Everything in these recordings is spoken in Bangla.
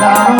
사랑.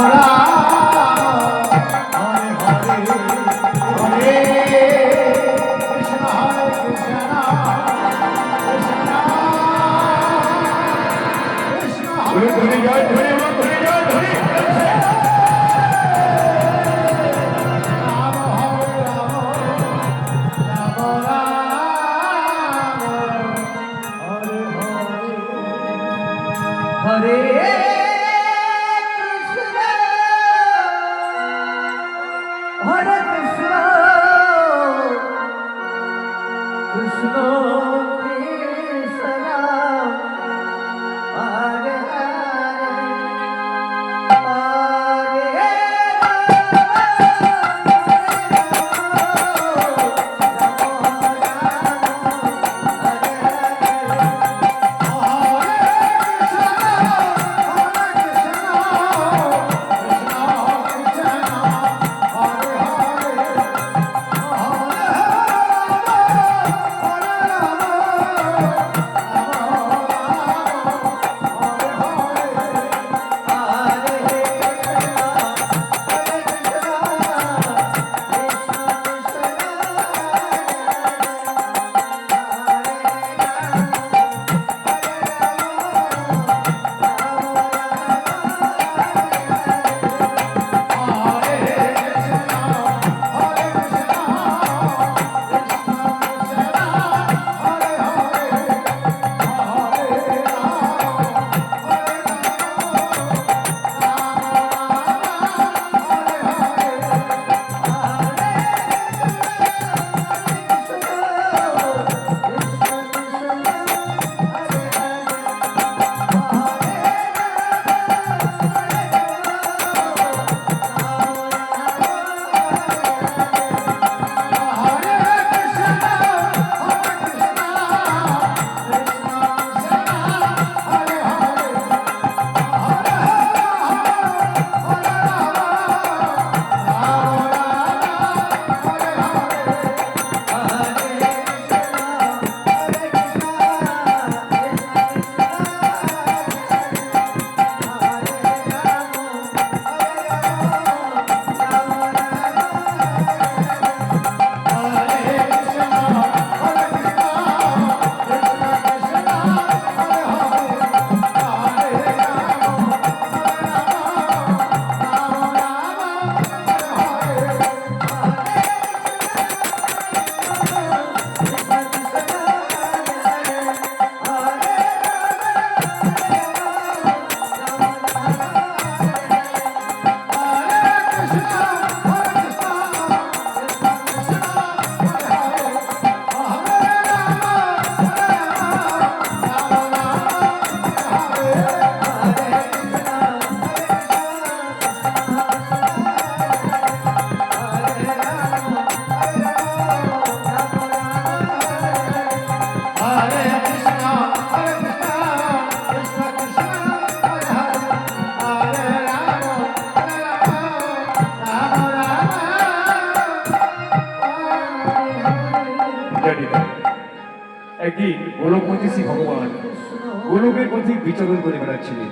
চরণ করে বেড়াচ্ছিলেন।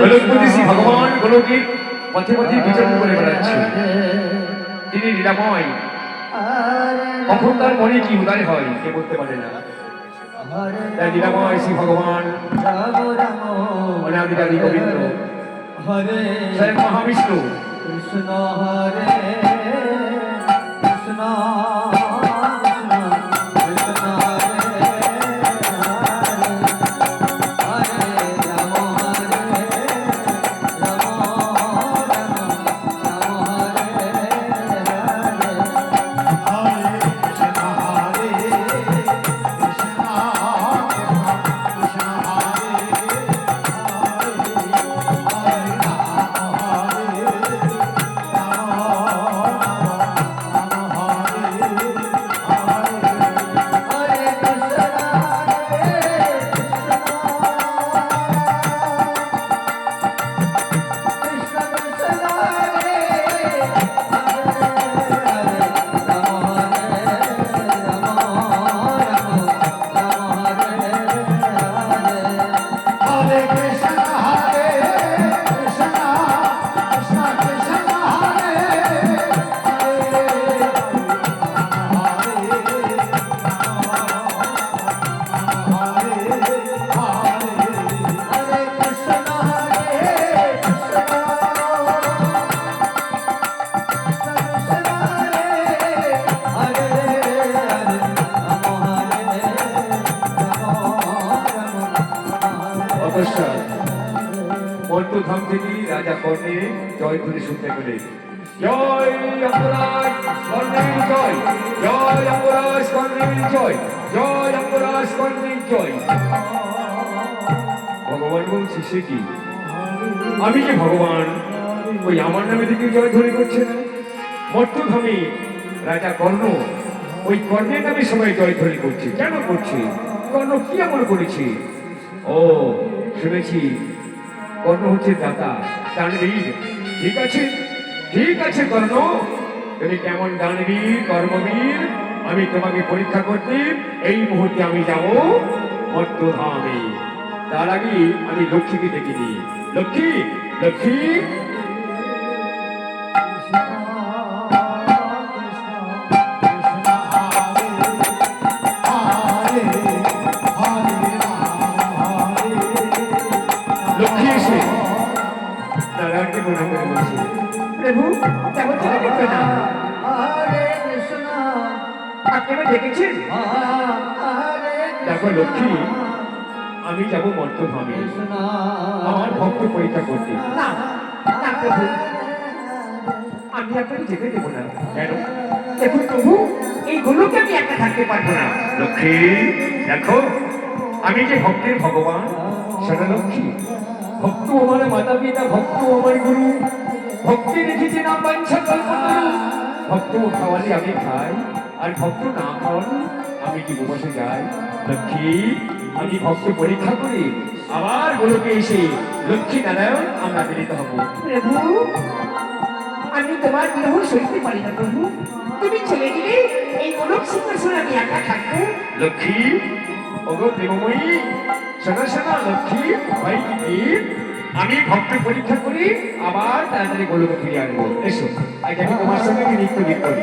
গোলকপতি ভগবান গোলকে পথে পথে বিচরণ করে বেড়াচ্ছিলেন। তিনি নিরাময়। কখন তার মনে কি উদয় হয় কে বলতে পারে না। নিরাময় শ্রী ভগবান অনাদিকারী মহাবিষ্ণু কৃষ্ণ হরে কি? আমি যে ভগবান? ওই আমার নামে দিকে জয় ধরে করছে না? মর্তধামে রাজা কর্ণ, ওই কর্ণের নামে সবাই জয় ধরে করছে। কেন করছে? কর্ণ কি এমন করেছে? ও, শুনেছি। কর্ণ হচ্ছে দাতা দানবীর ঠিক আছে? ঠিক আছে, কর্ণ। তুমি কেমন দানবীর কর্মবীর? আমি তোমাকে পরীক্ষা করতে এই মুহূর্তে আমি যাব মধ্যধামে। তার আগে আমি লক্ষ্মীকে দেখিনি লক্ষ্মী লক্ষ্মী! প্রভু আমায় ডেকেছেন? দেখো লক্ষ্মী, আমি যাব কৃষ্ণ আমার ভক্ত পরীক্ষা করতে। না প্রভু। আমি আপনাকে যেতে দেবো না। কেন? দেখুন প্রভু, এই গুলোকে আমি একা থাকতে পারব না। লক্ষ্মী, দেখো, আমি যে ভক্তের ভগবান, সেটা লক্ষ্মী। ভক্ত আমার মাতা পিতা ভক্ত আমার গুরু। ভক্তি রেখেছে না কল্পতরু ভক্ত খাওয়ালে আমি খাই আর ভক্ত না খাওয়ালে আমি কি বসে যাই। লক্ষ্মী আমি ভক্ত পরীক্ষা করি আবার গোলকে এসে লক্ষ্মী নারায়ণ আমরা মিলিত হব। প্রভু আমি তোমার বিরহ সইতে পারি না প্রভু। তুমি চলে গেলে এই গোলক সিংহাসন আমি একা থাকব। লক্ষ্মী ওগো প্রেমময়ী শোনা শোনা লক্ষ্মী ভাই কি? আমি ভক্ত পরীক্ষা করি আবার তাড়াতাড়ি গোলকে ফিরে আনব। এসো। আজ আমি তোমার সঙ্গে আমি নৃত্য গীত করি।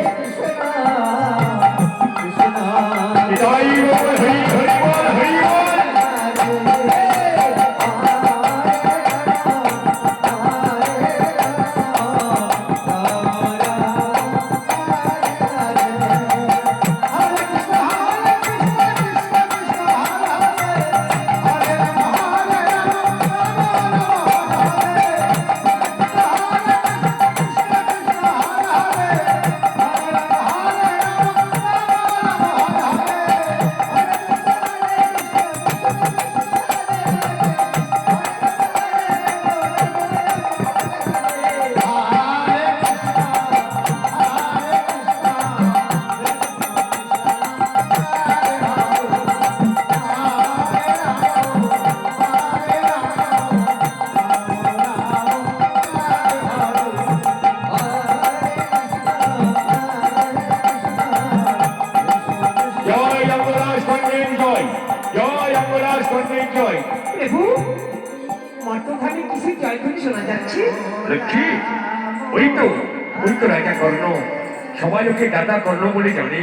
ওকে দাদা কর্ণ বলে জানে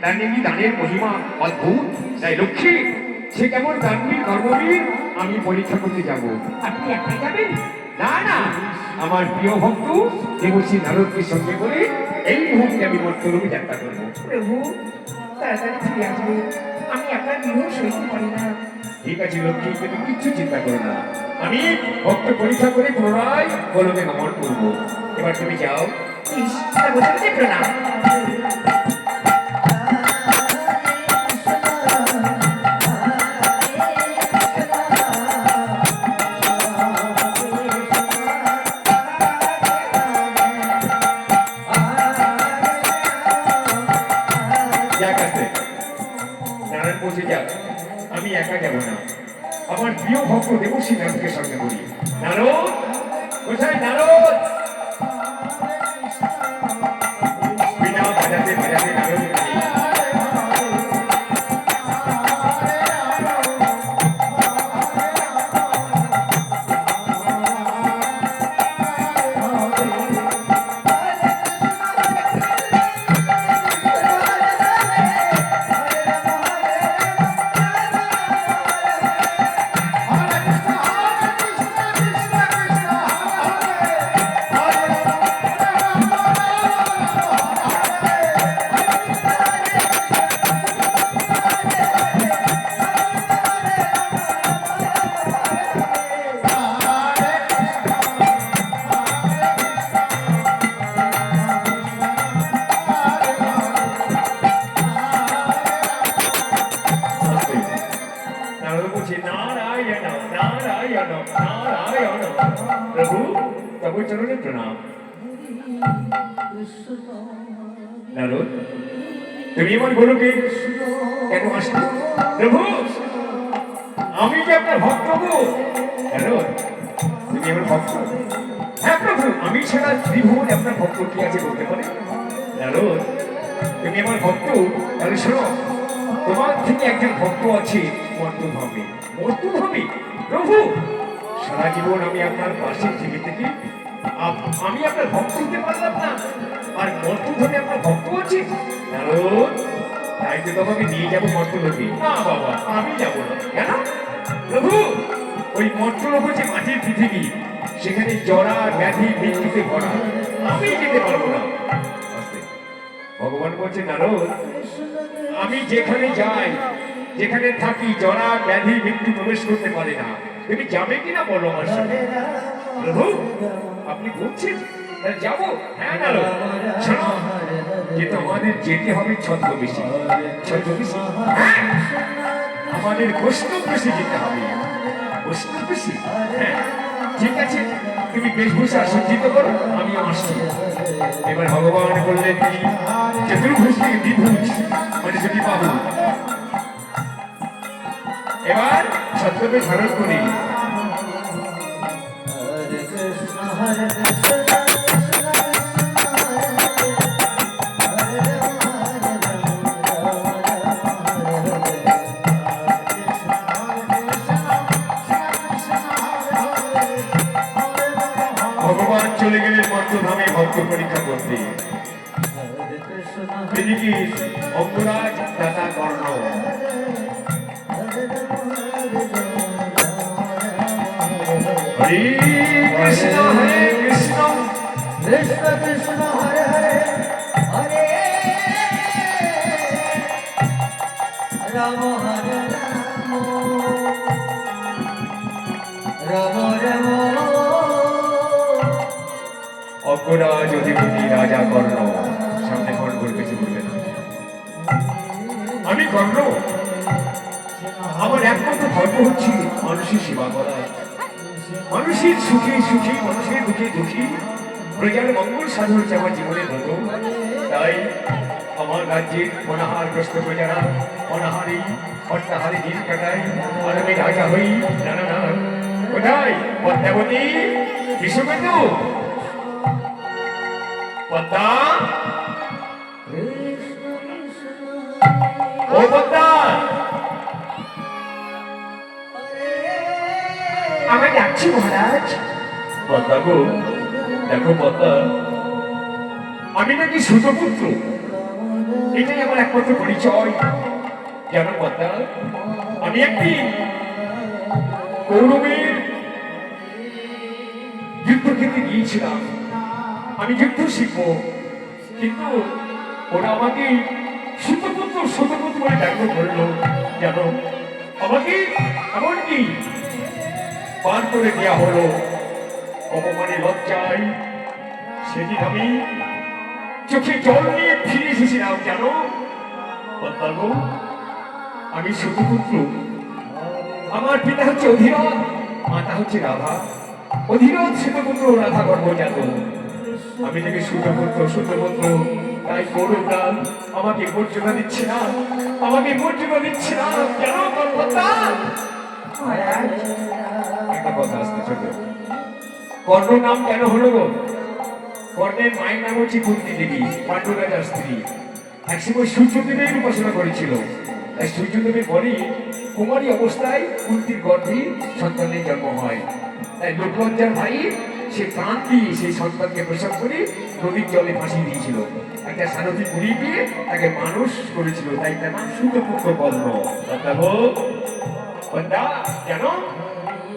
তার নাকি দানের মহিমা অদ্ভুত। তাই লক্ষ্মী সে কেমন দানবীর কর্মবীর আমি পরীক্ষা করতে যাব। আপনি একাই যাবেন? না না। আমার প্রিয় ভক্ত দেবশ্রী নারদকে সঙ্গে করে এই মুহূর্তে আমি মর্তরূপে যাত্রা করব। প্রভু তাড়াতাড়ি ফিরে আসবে। আমি আপনার বিরহ সইতে পারি না। ঠিক আছে লক্ষ্মী তুমি কিচ্ছু চিন্তা করো না। আমি ভক্ত পরীক্ষা করে পুনরায় গোলকে গমন করব। এবার তুমি যাও। প্লিজ সর্বদাতে প্রণাম Váyase, váyase, প্রভু তব চরণে প্রণাম নারদ তুমি আমার গুরুকে কেন আসলে প্রভু আমি যে আপনার ভক্ত গো নারদ তুমি আমার ভক্ত হ্যাঁ প্রভু আমি ছাড়া ত্রিভুবনে আপনার ভক্ত কি আছে বলতে পারে নারদ তুমি আমার ভক্ত তাহলে শোনো তোমার থেকে একজন ভক্ত আছে মর্তভাবে মর্তভাবে প্রভু সারা জীবন আমি আপনার পাশে থেকে থেকে। আমি আপনার ভক্ত হতে পারলাম না। আর মর্তভাবে আপনার ভক্ত আছে? নারদ, তাই তো তোমাকে নিয়ে যাব মর্তলোকে না, বাবা, আমি যাব না। কেন? প্রভু, ওই মর্তলোক হচ্ছে মাটির পৃথিবী। সেখানে জরা, ব্যাধি মৃত্যুতে ভরা। আমি যেতে পারব না। ভগবান বলছে, নারদ, আমি যেখানে যাই, যেখানে থাকি, জরা, ব্যাধি মৃত্যু প্রবেশ করতে পারে না। তুমি যাবে কিনা বলো আমার সাথে প্রভু, আপনি বলছেন যাব। হ্যাঁ নারদ। শোনো কিন্তু আমাদের যেতে হবে ছদ্মবেশী। ছদ্মবেশী? হ্যাঁ। আমাদের বৈষ্ণবেশী যেতে হবে। বৈষ্ণবেশী হ্যাঁ। ঠিক আছে, তুমি বেশভূষা সজ্জিত করো, আমি আসছি। এবার ভগবান বললেন, চতুর্ভুজ থেকে মানে যদি বাবু এবার ছত্রকে ধারণ করি। হরে কৃষ্ণ হরে কৃষ্ণ। আমি কর্ণ আমার একমাত্র ধর্ম হচ্ছে মানুষের সেবা করা। মানুষের সুখে সুখী, মানুষের দুঃখে দুঃখী প্রজার মঙ্গল সাধন হচ্ছে আমার জীবনের ব্রত তাই আমার রাজ্যের অনাহারগ্রস্ত প্রজারা অনাহারি অর্থাহারে দিন কাটাই আমি রাজা হই না না কোথায়? পদ্মাবতী? বিশ্ববন্ধু পদ্মা ও পদ্মা আমায় ডাকছি মহারাজ। পদ্মা গো দেখো পদ্মা আমি নাকি সুতপুত্র। এটাই আমার একমাত্র পরিচয়। জানো পদ্মা আমি একটি কৌরবের যুদ্ধক্ষেত্রে গিয়েছিলাম। আমি যুদ্ধ শিখব কিন্তু ওরা আমাকে সুতপুত্র বলে ডাকতে ধরলো, জানো, আমাকে এমনকি পার করে দেওয়া হলো। অপমানে লজ্জায় সেদিন আমি চোখে জল নিয়ে ফিরে এসেছিলাম, জানো। পদ্মাগো আমি সুতপুত্র। আমার পিতা হচ্ছে অধীরথ, মাতা হচ্ছে রাধা। অধীরথ সুতপুত্র রাধা গর্ব জাত আমি থেকে সুতপুত্র সুতপুত্র তাই গৌরবরা আমাকে মর্যাদা দিচ্ছে না। আমাকে মর্যাদা দিচ্ছে না। একটা কথা আসতে কর্ণ নাম কেন হলো গো? কর্ণের মায়ের নাম হচ্ছে কুন্তি দেবী পাণ্ডু রাজার স্ত্রী একসময় সূর্যদেবের উপাসনা করেছিল। তাই সূর্যদেবের বলে কুমারী অবস্থায় কুন্তির গর্ভে সন্তানের জন্ম হয়। তাই লোকলজ্জার ভাই সে প্রাণ দিয়ে সেই সন্তানকে প্রসব করে নদীর জলে ফাঁসিয়ে দিয়েছিল। একটা সারথি পুরী দিয়ে তাকে মানুষ করেছিল। তাই তার নাম সুতপুত্র অর্থাৎ কেন?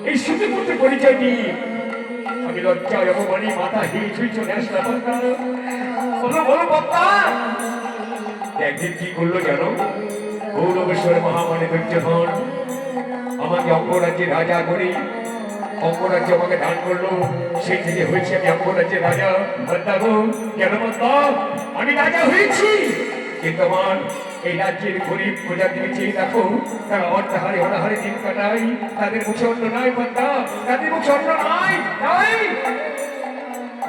এই সুতিপুত্র পরিচয় নিয়ে আমি লজ্জায় অপমানি মাথা হিল ছুঁই চলে আসলাম বলো একদিন কি করল জানো? গৌরবেশ্বর মহামানে দুর্যোধন আমাকে অঙ্গরাজ্যের রাজা করে অঙ্গরাজ্য আমাকে দান করল, সেই থেকে হয়েছে আমি অঙ্গরাজ্যের রাজা বন্দা গো কেন বন্দা আমি রাজা হয়েছি। কিন্তু আমার এই রাজ্যের গরিব প্রজার দিকে চেয়ে দেখো, তারা অর্ধাহারে, অনাহারে দিন কাটায়। তাদের মুখে অন্ন নাই পদ্মা তাদের মুখে অন্ন নাই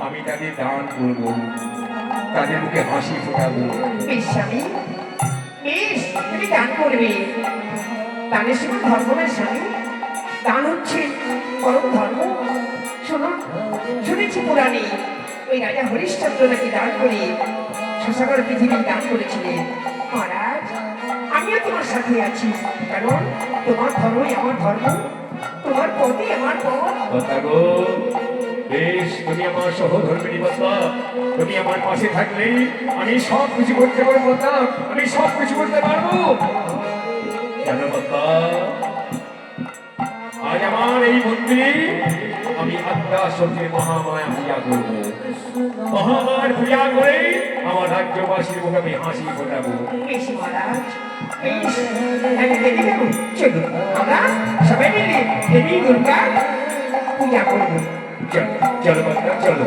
আমি তাদের দান করব, তাদের মুখে হাসি ফোটাবো। বেশ স্বামী বেশ তুমি দান করবে। দানের সময় ধর্ম না স্বামী। দান হচ্ছে পরম ধর্ম। শোনো, শুনেছি পুরাণে ওই রাজা হরিশ্চন্দ্র নাকি দান করে শশাগর পৃথিবী দান করেছিলেন। মহারাজ, আমিও তোমার সাথে আছি, কারণ তোমার ধর্মই আমার ধর্ম। তোমার পথই আমার পথ। বেশ, তুমি আমার সহধর্মিনী বদলা তুমি আমার পাশে থাকলে আমি সব কিছু করতে পারব বদলা আমি সব কিছু করতে পারব। আত্মা মহামায় মহামায়া পূজা করব। মহামার পূজা করে আমার রাজ্যবাসীর মুখে আমি হাসি ফোটাবো। আমরা সবাই মিলে দেবী দুর্গা পূজা করব। চলো চলো চলো।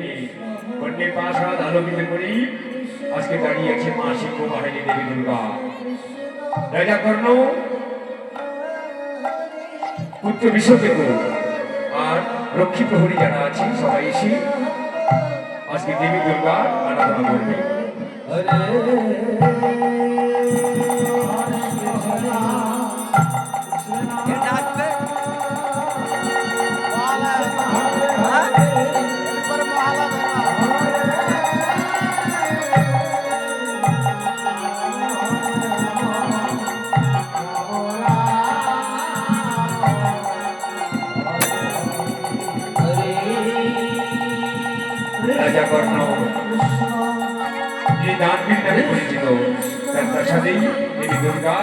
রণচণ্ডী মূর্তি নিয়ে কর্ণের প্রাসাদ আলোকিত করি। আজকে দাঁড়িয়ে আছে মা সিংহ বাহিনী দেবী দুর্গা। রাজা কর্ণ, পুত্র বিশ্বকেতু আর রক্ষী প্রহরী যারা আছে, সবাই এসে আজকে দেবী দুর্গা আরাধনা করবে। নামে পরিচিত। তার প্রাসাদেই দেবী দুর্গা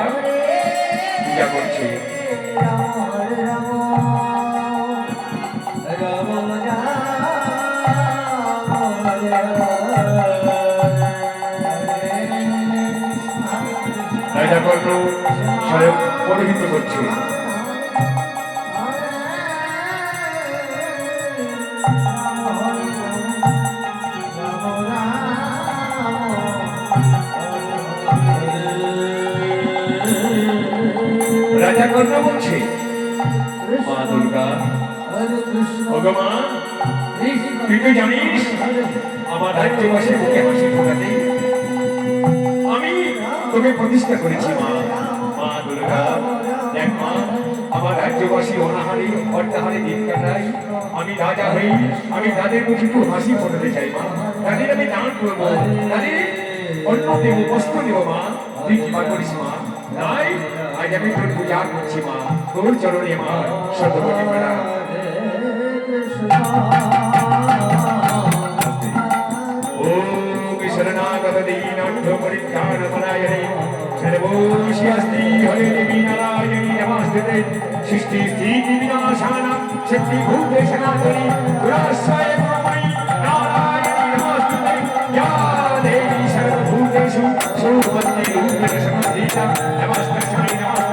পূজা করছে। রাজা কর্ণ স্বয়ং পরিহিত করছে। ঠাকুররা বলছে? মা দুর্গা। ভগবান তুই তো জানিস আমার রাজ্যবাসীর মুখে হাসি ফোটাতে আমি তোকে প্রতিষ্ঠা করেছি মা। মা দুর্গা দেখ মা আমার রাজ্যবাসী অনাহারে অর্থাহারে দিন কাটায়। আমি রাজা হই আমি তাদের মুখে একটু হাসি ফোটাতে চাই মা। তাদের আমি দান করব তাদের অন্য দেব বস্তু মা। তুই কি করিস মা। নাই আজ আমি তোর পূজা করছি মা তোর চরণে মা সর্বপতি মারা ওম শরণাগত দীনার্থ পরিত্রাণ পরায়ণে সর্বোষি অস্তি হরে দেবী নারায়ণী নমস্তে সৃষ্টি স্থিতি বিনাশানা শক্তি ভূতে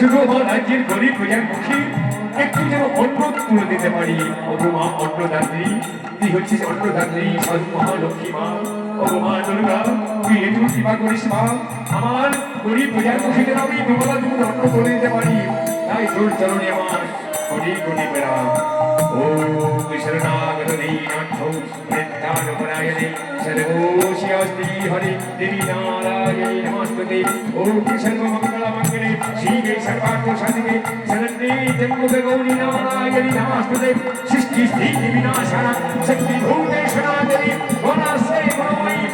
শুধু আমার রাজ্যের গরিব প্রজার মুখে একটু যেন অন্ন তুলে দিতে পারি। অপমা অন্নদাত্রী তুই হচ্ছিস অন্নদাত্রী মহালক্ষ্মী মা। অপমা দুর্গা, তুই একটু কৃপা করিস মা। আমার গরিব প্রজার মুখে যেন আমি দুবেলা দুপুর অন্ন করে দিতে পারি। তাই তোর চরণে আমার কোটি কোটি প্রণাম ওম শরণাগতি নাথ নিত্যানুপরায়ণে সর্বোষিয়স্তি হরে দেবী নারায়ণে নমস্তুতে ওম সর্বমঙ্গলমঙ্গলে শ্রীকে সর্বার্থ সাধকে শরণ্যে জন্মে গৌরী নারায়ণে নমস্তুতে সৃষ্টি স্থিতি বিনাশনা শক্তিভূতে সনাতনে গণাসে গণময়ী